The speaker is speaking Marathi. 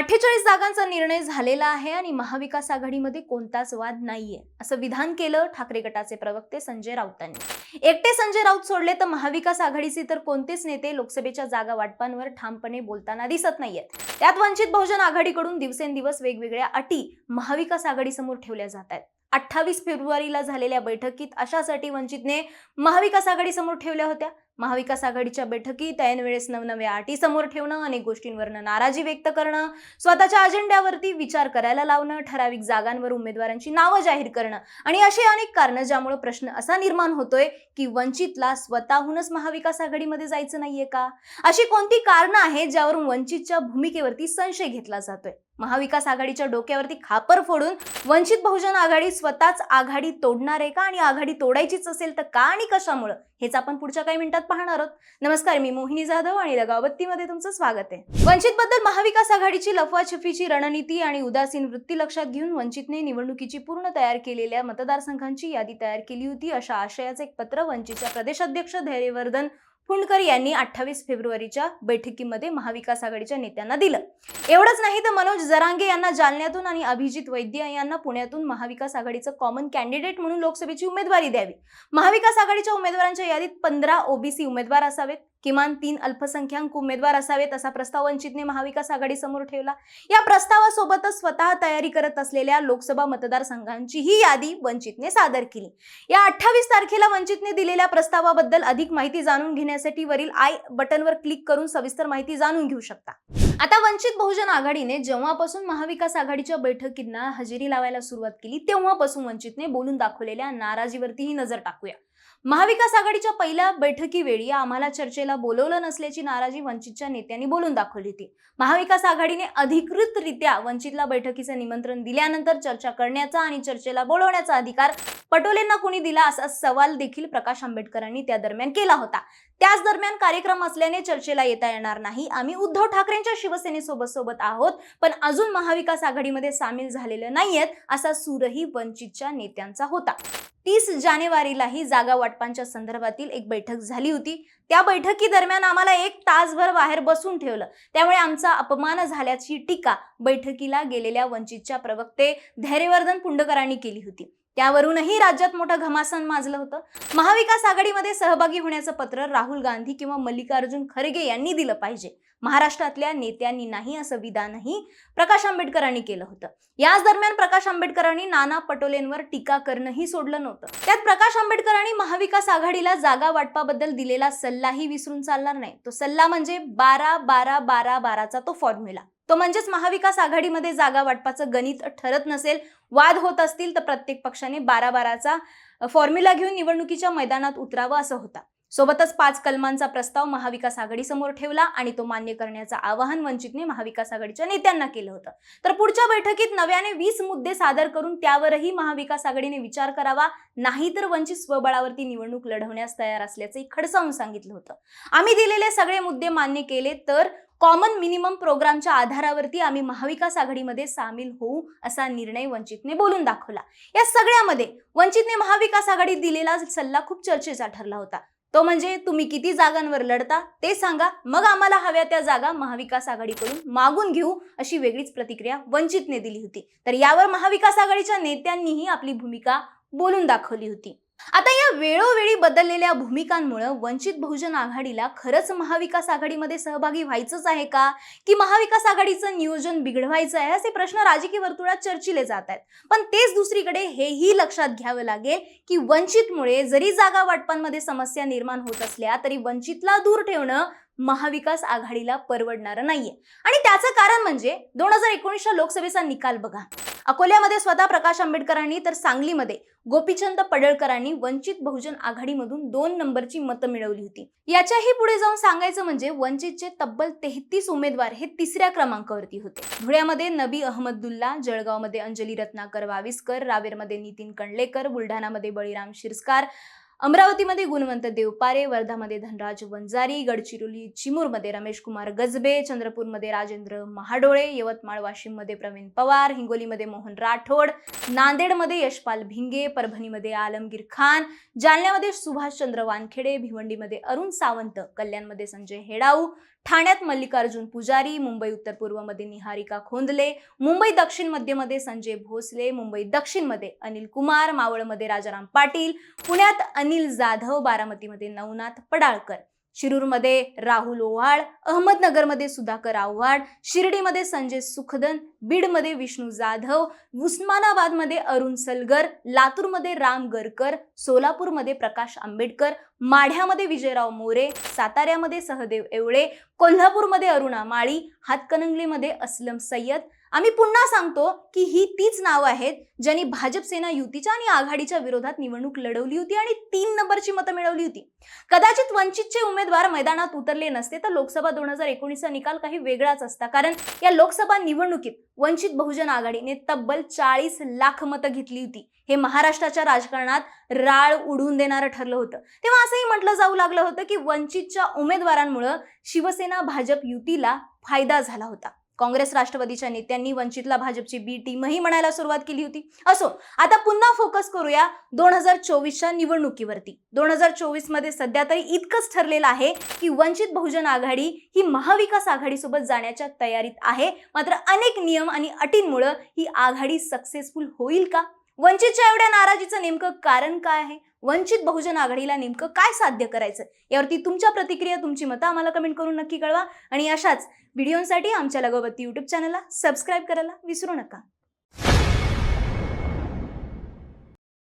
अठ्ठेचाळीस जागांचा निर्णय झालेला आहे आणि महाविकास आघाडीमध्ये कोणताच वाद नाहीये असं विधान केलं ठाकरे गटाचे प्रवक्ते संजय राऊतांनी. एकटे संजय राऊत सोडले तर महाविकास आघाडीचे तर कोणतेच नेते लोकसभेच्या जागा वाटपांवर ठामपणे बोलताना दिसत नाहीयेत. त्यात वंचित बहुजन आघाडीकडून दिवसेंदिवस वेगवेगळ्या अटी महाविकास आघाडीसमोर ठेवल्या जात आहेत. अठ्ठावीस फेब्रुवारीला झालेल्या बैठकीत अशासाठी वंचितने महाविकास आघाडीसमोर ठेवल्या होत्या. महाविकास आघाडीच्या बैठकीत ऐनवेळेस नवनव्या अटी समोर ठेवणं अनेक गोष्टींवरनं नाराजी व्यक्त करणं स्वतःच्या अजेंड्यावरती विचार करायला लावणं ठराविक जागांवर उमेदवारांची नावं जाहीर करणं आणि अशी अनेक कारणं ज्यामुळे प्रश्न असा निर्माण होतोय की वंचितला स्वतःहूनच महाविकास आघाडीमध्ये जायचं नाहीये का? अशी कोणती कारणं आहेत ज्यावरून वंचितच्या भूमिकेवरती संशय घेतला जातोय? महाविकास आघाडीच्या डोक्यावरती खापर फोडून वंचित बहुजन आघाडी स्वतःच आघाडी तोडणार आहे का? आणि आघाडी तोडायचीच असेल तर का आणि कशामुळं? हेच आपण पुढच्या काही मिनिटात पाहणार आहोत. नमस्कार मी मोहिनी जाधव आणि लगावत्तीमध्ये तुमचं स्वागत आहे. वंचित बद्दल महाविकास आघाडीची लफवाछफीची रणनीती आणि उदासीन वृत्ती लक्षात घेऊन वंचितने निवडणुकीची पूर्ण तयार केलेल्या मतदारसंघांची यादी तयार केली होती अशा आशयाचे एक पत्र वंचितच्या प्रदेशाध्यक्ष धैर्यवर्धन फुंडकर यांनी अठ्ठावीस फेब्रुवारीच्या बैठकीमध्ये महाविकास आघाडीच्या नेत्यांना दिलं. एवढंच नाही तर मनोज जरांगे यांना जालन्यातून आणि अभिजित वैद्य यांना पुण्यातून महाविकास आघाडीचं कॉमन कॅन्डिडेट म्हणून लोकसभेची उमेदवारी द्यावी. महाविकास आघाडीच्या उमेदवारांच्या यादीत पंधरा ओबीसी उमेदवार असावेत. किमान तीन अल्पसंख्याक उमेदवार असावेत असा प्रस्ताव वंचितने महाविकास आघाडी समोर ठेवला. या प्रस्तावासोबतच स्वतः तयारी करत असलेल्या लोकसभा मतदारसंघांचीही यादी वंचितने सादर केली. या अठ्ठावीस तारखेला वंचितने दिलेल्या प्रस्तावाबद्दल अधिक माहिती जाणून घेण्यासाठी वरील आय बटनवर क्लिक करून सविस्तर माहिती जाणून घेऊ शकता. आता वंचित बहुजन आघाडीने जेव्हापासून महाविकास आघाडीच्या बैठकींना हजेरी लावायला सुरुवात केली तेव्हापासून वंचितने बोलून दाखवलेल्या नाराजीवरतीही नजर टाकूया. महाविकास आघाडीच्या पहिल्या बैठकीवेळी आम्हाला चर्चेला बोलवलं नसल्याची नाराजी वंचितच्या नेत्यांनी बोलून दाखवली होती. महाविकास आघाडीने अधिकृतरित्या वंचितला बैठकीचं निमंत्रण दिल्यानंतर चर्चा करण्याचा आणि चर्चेला बोलवण्याचा अधिकार पटोलेंना कोणी दिला असा सवाल देखील प्रकाश आंबेडकरांनी त्या दरम्यान केला होता. त्याच दरम्यान कार्यक्रम असल्याने चर्चेला येता येणार नाही. आम्ही उद्धव ठाकरेंच्या शिवसेनेसोबत सोबत आहोत पण अजून महाविकास आघाडीमध्ये सामील झालेले नाहीयेत असा सूरही वंचितच्या नेत्यांचा होता. तीस जानेवारीलाही जागा वाटपांच्या संदर्भातील एक बैठक झाली होती. त्या बैठकी दरम्यान आम्हाला एक तासभर बाहेर बसून ठेवलं. त्यामुळे आमचा अपमान झाल्याची टीका बैठकीला गेलेल्या वंचितच्या प्रवक्ते धैर्यवर्धन पुंडकरांनी केली होती. त्यावरूनही राज्यात मोठं घमासान माजलं होतं. महाविकास आघाडीमध्ये सहभागी होण्याचं पत्र राहुल गांधी किंवा मल्लिकार्जुन खरगे यांनी दिलं पाहिजे. महाराष्ट्रातल्या नेत्यांनी नाही असं विधानही प्रकाश आंबेडकरांनी केलं होतं. याच दरम्यान प्रकाश आंबेडकरांनी नाना पटोलेंवर टीका करणंही सोडलं नव्हतं. त्यात प्रकाश आंबेडकरांनी महाविकास आघाडीला जागा वाटपाबद्दल दिलेला सल्लाही विसरून चालणार नाही. तो सल्ला म्हणजे बारा बारा बारा बाराचा तो फॉर्म्युला तो म्हणजेच महाविकास आघाडीमध्ये जागा वाटपाचं गणित ठरत नसेल वाद होत असतील तर प्रत्येक पक्षाने बारा बाराचा फॉर्म्युला घेऊन निवडणुकीच्या मैदानात उतरावं असं होता. सोबतच पाच कलमांचा प्रस्ताव महाविकास आघाडी समोर ठेवला आणि तो मान्य करण्याचं आवाहन वंचितने महाविकास आघाडीच्या नेत्यांना केलं होतं. तर पुढच्या बैठकीत नव्याने वीस मुद्दे सादर करून त्यावरही महाविकास आघाडीने विचार करावा नाहीतर वंचित स्वबळावरती निवडणूक लढवण्यास तयार असल्याचे खडसावून सांगितलं होतं. आम्ही दिलेले सगळे मुद्दे मान्य केले तर कॉमन मिनिमम प्रोग्रामच्या आधारावरती आम्ही महाविकास आघाडीमध्ये सामील होऊ असा निर्णय वंचितने बोलून दाखवला. या सगळ्यामध्ये वंचितने महाविकास आघाडीत दिलेला सल्ला खूप चर्चेचा ठरला होता. तो म्हणजे तुम्ही किती जागांवर लढता ते सांगा. मग आम्हाला हव्या त्या जागा महाविकास आघाडीकडून मागून घेऊ अशी वेगळीच प्रतिक्रिया वंचितने दिली होती. तर यावर महाविकास आघाडीच्या नेत्यांनीही आपली भूमिका बोलून दाखवली होती. आता या वेळोवेळी बदललेल्या भूमिकांमुळे वंचित बहुजन आघाडीला खरंच महाविकास आघाडीमध्ये सहभागी व्हायचंच आहे का? की महाविकास आघाडीचं नियोजन बिघडवायचं आहे? असे प्रश्न राजकीय वर्तुळात चर्चिले जात आहेत. पण तेच दुसरीकडे हेही लक्षात घ्यावं लागेल की वंचितमुळे जरी जागा वाटपांमध्ये समस्या निर्माण होत असल्या तरी वंचितला दूर ठेवणं महाविकास आघाडीला परवडणारं नाहीये. आणि त्याचं कारण म्हणजे दोन हजार एकोणीसच्या लोकसभेचा निकाल बघा. अकोल्यामध्ये स्वतः प्रकाश आंबेडकरांनी तर सांगलीमध्ये गोपीचंद पडळकरांनी वंचित बहुजन आघाडीमधून दोन नंबरची मतं मिळवली होती. याच्याही पुढे जाऊन सांगायचं म्हणजे वंचितचे तब्बल तेहतीस उमेदवार हे तिसऱ्या क्रमांकावरती होते. धुळ्यामध्ये नबी अहमदुल्ला जळगावमध्ये अंजली रत्नाकर वाविस्कर रावेरमध्ये नितीन कंडलेकर बुलढाणामध्ये बळीराम शिरस्कार अमरावतीमध्ये गुणवंत देवपारे वर्धामध्ये धनराज वंजारी गडचिरोली चिमूरमध्ये रमेश कुमार गजबे चंद्रपूरमध्ये राजेंद्र महाडोळे यवतमाळ वाशिममध्ये प्रवीण पवार हिंगोलीमध्ये मोहन राठोड नांदेडमध्ये यशपाल भिंगे परभणीमध्ये आलमगीर खान जालन्यामध्ये सुभाषचंद्र वानखेडे भिवंडीमध्ये अरुण सावंत कल्याणमध्ये संजय हेडाऊ ठाण्यात मल्लिकार्जुन पुजारी मुंबई उत्तर पूर्वमध्ये निहारिका खोंदले मुंबई दक्षिण मध्यमध्ये संजय भोसले मुंबई दक्षिणमध्ये अनिल कुमार मावळमध्ये राजाराम पाटील पुण्यात अनिल जाधव बारामतीमध्ये नवनाथ पडाळकर. शिरूरमध्ये राहुल ओव्हाळ अहमदनगरमध्ये सुधाकर आव्हाड शिर्डीमध्ये संजय सुखदन बीडमध्ये विष्णू जाधव उस्मानाबादमध्ये अरुण सलगर लातूरमध्ये राम गरकर सोलापूरमध्ये प्रकाश आंबेडकर माढ्यामध्ये विजयराव मोरे साताऱ्यामध्ये सहदेव एवळे कोल्हापूरमध्ये अरुणा माळी हातकणंगलीमध्ये असलम सय्यद आम्ही पुन्हा सांगतो की ही तीच नावं आहेत ज्यांनी भाजप सेना युतीच्या आणि आघाडीच्या विरोधात निवडणूक लढवली होती आणि तीन नंबरची मतं मिळवली होती. कदाचित वंचितचे उमेदवार मैदानात उतरले नसते तर लोकसभा दोन हजार एकोणीसचा निकाल काही वेगळाच असता. कारण या लोकसभा निवडणुकीत वंचित बहुजन आघाडीने तब्बल चाळीस लाख मतं घेतली होती. हे महाराष्ट्राच्या राजकारणात राळ उडवून देणारं ठरलं होतं. तेव्हा असंही म्हटलं जाऊ लागलं होतं की वंचितच्या उमेदवारांमुळं शिवसेना भाजप युतीला फायदा झाला होता. काँग्रेस राष्ट्रवादीच्या नेत्यांनी वंचितला भाजपची बी टीमही म्हणायला सुरुवात केली होती. असो आता पुन्हा फोकस करूया दोन हजार चोवीसच्या निवडणुकीवरती. दोन हजार चोवीसमध्ये सध्या तरी इतकंच ठरलेलं आहे की वंचित बहुजन आघाडी ही महाविकास आघाडीसोबत जाण्याच्या तयारीत आहे. मात्र अनेक नियम आणि अटींमुळं ही आघाडी सक्सेसफुल होईल का? वंचितच्या एवढ्या नाराजीचं नेमकं कारण काय आहे? वंचित बहुजन आघाडीला नेमकं काय साध्य करायचं? यावरती तुमच्या प्रतिक्रिया तुमची मतं आम्हाला कमेंट करून नक्की कळवा. आणि अशाच व्हिडिओसाठी आमच्या लगोबत्ती यूट्यूब चॅनलला सबस्क्राईब करायला विसरू नका.